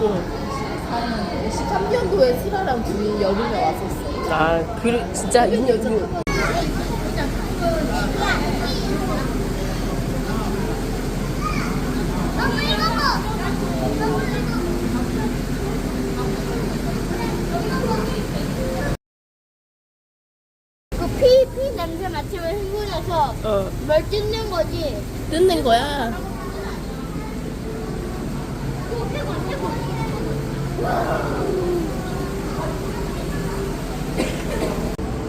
응. 13년도에 슬아랑 둘이 여름에 왔었어. 아, 그 진짜 2년 후. 그 피, 피 냄새 맡으면 흥분해서 어, 뭘 뜯는 거지. 뜯는 거야.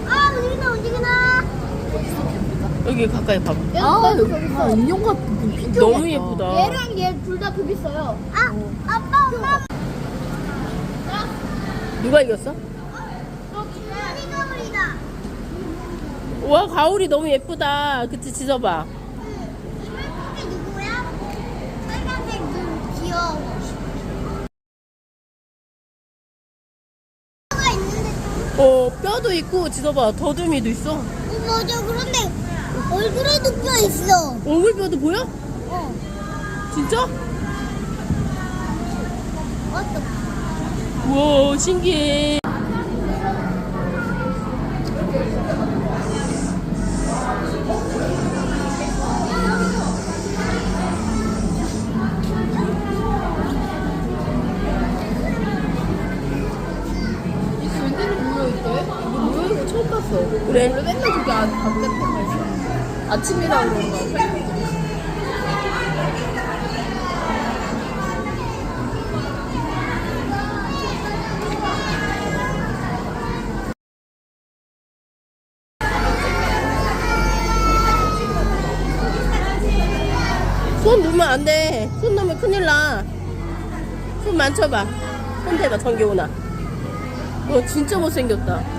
아, 움직이나, 움직이나. 여기 가까이 봐봐. 아, 여기 아, 인형 같은 피규어 너무 같다. 예쁘다. 얘랑 얘 둘다급 있어요. 아, 아빠, 엄마. 누가 이겼어? 피가물이다. 와, 가오리 너무 예쁘다. 그치, 지서봐. 이게 누구야? 빨간색 눈 귀여워. 가 있는데, 어, 뼈도 있고, 지서봐. 더듬이도 있어. 어, 맞아. 그런데 얼굴에도 뼈 있어. 얼굴 뼈도 보여? 어, 진짜? 어떡해. 우와, 신기해. 그래. 원래 맨날 저기 안, 있어. 아침이라 그런가? 손 놓으면 안 돼. 손 놓으면 큰일 나. 손 만져봐. 손 대봐, 정겨우나. 너 진짜 못생겼다.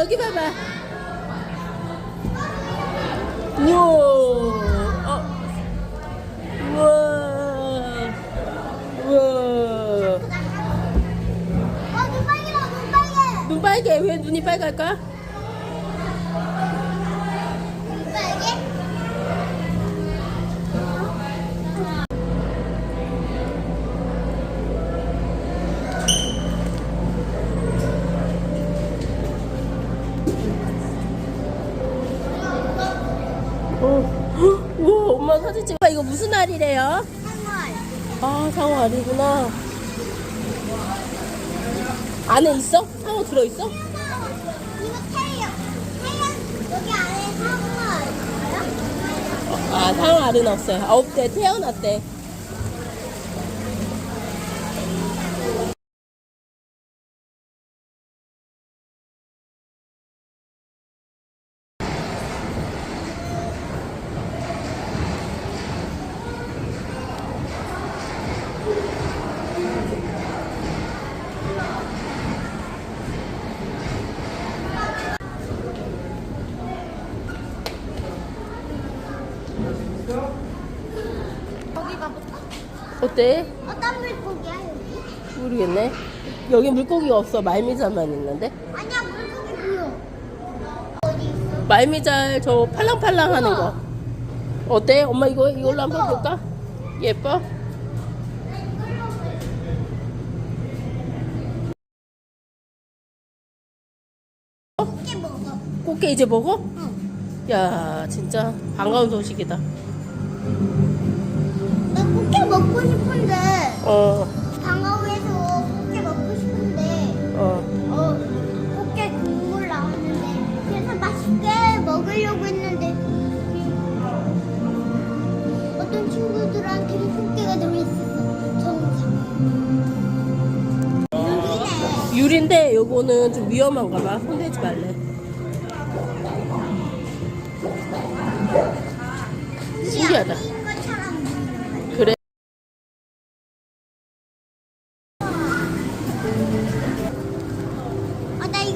여기 봐봐. 우와. 어. 우와. 우와. 어, 눈 빨개라, 눈 빨개. 눈 빨개. 왜 눈이 빨갈까? 어. 헉, 우와, 엄마 사진 찍어. 이거 무슨 알이래요? 아, 상어 알이구나. 안에 있어? 상어 들어있어? 아, 상어 알은 없어요. 아, 없대. 태어났대. 어때? 어떤 물고기야, 여기? 모르겠네. 여기 물고기가 없어. 말미잘만 있는데. 아니야, 물고기 보여. 어디 있어? 말미잘 저 팔랑팔랑 하는 거. 어때? 엄마 이거 이걸로 한번 예뻐. 볼까? 예뻐? 이렇게 먹어. 꽃게 이제 먹어? 응. 야, 진짜 반가운 소식이다. 나 먹고 싶은데 어, 방어회에서 꽃게 먹고 싶은데 어. 어 꽃게 국물 나왔는데 그래서 맛있게 먹으려고 했는데 어떤 친구들한테는 꽃게가 들어있었어 정상 유리인데 요거는 좀 위험한가 봐. 손대지 말래.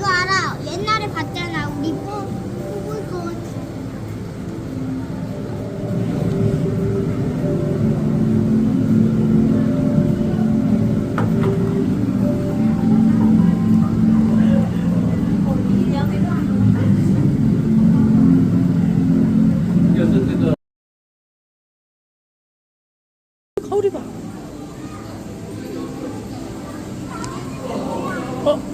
이거 알아. 옛날에 봤잖아. 우리 뽀, 뽑을 거. 가오리 봐. 어?